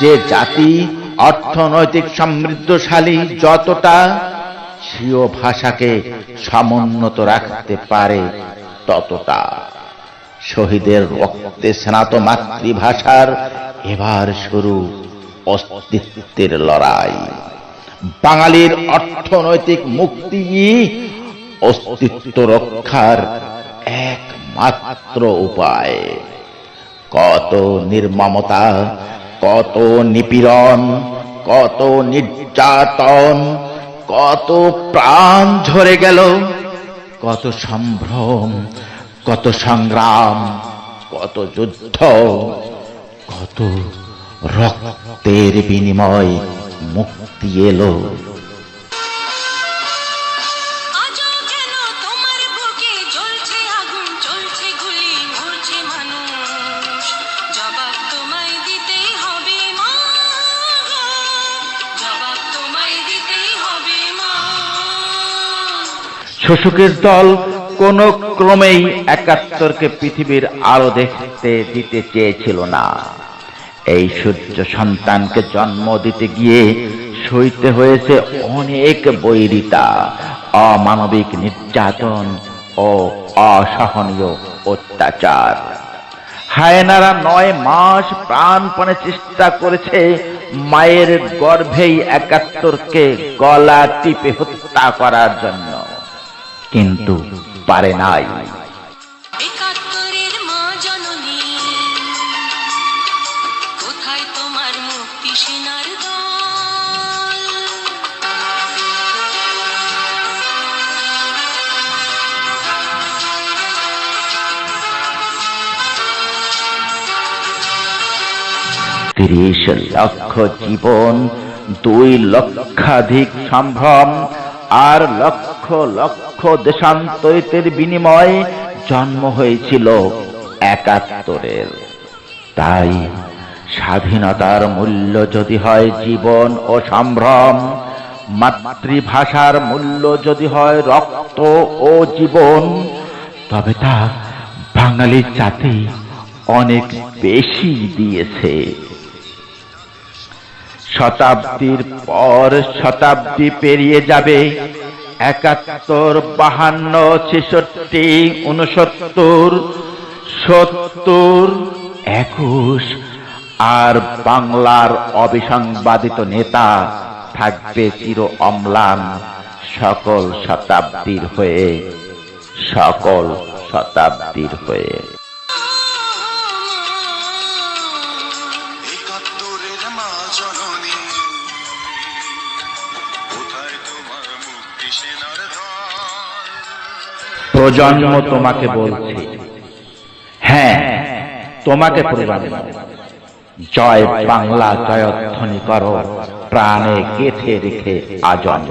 যে জাতি অর্থনৈতিক সমৃদ্ধশালী যতটা স্বীয় ভাষাকে সমুন্নত রাখতে পারে ততটা। শহীদের রক্তে স্নাত মাতৃভাষার এবার শুরু অস্তিত্বের লড়াই। বাঙালির অর্থনৈতিক মুক্তি অস্তিত্ব রক্ষার একমাত্র উপায়। কত নির্মমতা, কত নিপীড়ন, কত নির্যাতন, কত প্রাণ ঝরে গেল, কত সম্ভ্রম, কত সংগ্রাম, কত যুদ্ধ, কত রক্তের বিনিময় মুক্তি এলো। শোষকের দল কোন ক্রমেই একাত্তরকে পৃথিবীর আলো দেখতে দিতে চেয়েছিল না। এই সূর্য সন্তানকে জন্ম দিতে গিয়ে সইতে হয়েছে অনেক বৈরিতা, অমানবিক নির্যাতন ও অসহনীয় অত্যাচার। হায়নারা নয় মাস প্রাণপণে চেষ্টা করেছে মায়ের গর্ভেই একাত্তরকে গলা টিপে হত্যা করার জন্য। কিন্তু পারে নাই। তিরিশ লক্ষ জীবন দুই লক্ষাধিক সম্ভ্রম আর লক্ষ লক্ষ লক্ষ দেশান্তরিতের বিনিময়ে জন্ম হয়েছিল একাত্তরের। তাই স্বাধীনতার মূল্য যদি হয় জীবন ও সম্ভ্রম, মাতৃভাষার মূল্য যদি হয় রক্ত ও জীবন, তবে তা বাঙালি জাতি অনেক বেশি দিয়েছে। শতাব্দীর পর শতাব্দী পেরিয়ে যাবে। একাত্তর, বাহান্ন, ছেষট্টি উনসত্তর সত্তর, একুশ। আর বাংলার অবিসংবাদিত নেতা থাকবে চির অম্লান সকল শতাব্দীর হয়ে, সকল শতাব্দীর হয়ে। প্রজন্ম তোমাকে বলছে। হ্যাঁ তোমাকে প্রজন্ম। জয় বাংলা জয়ধ্বনি কর প্রাণে গেথে রেখে আজন্ম।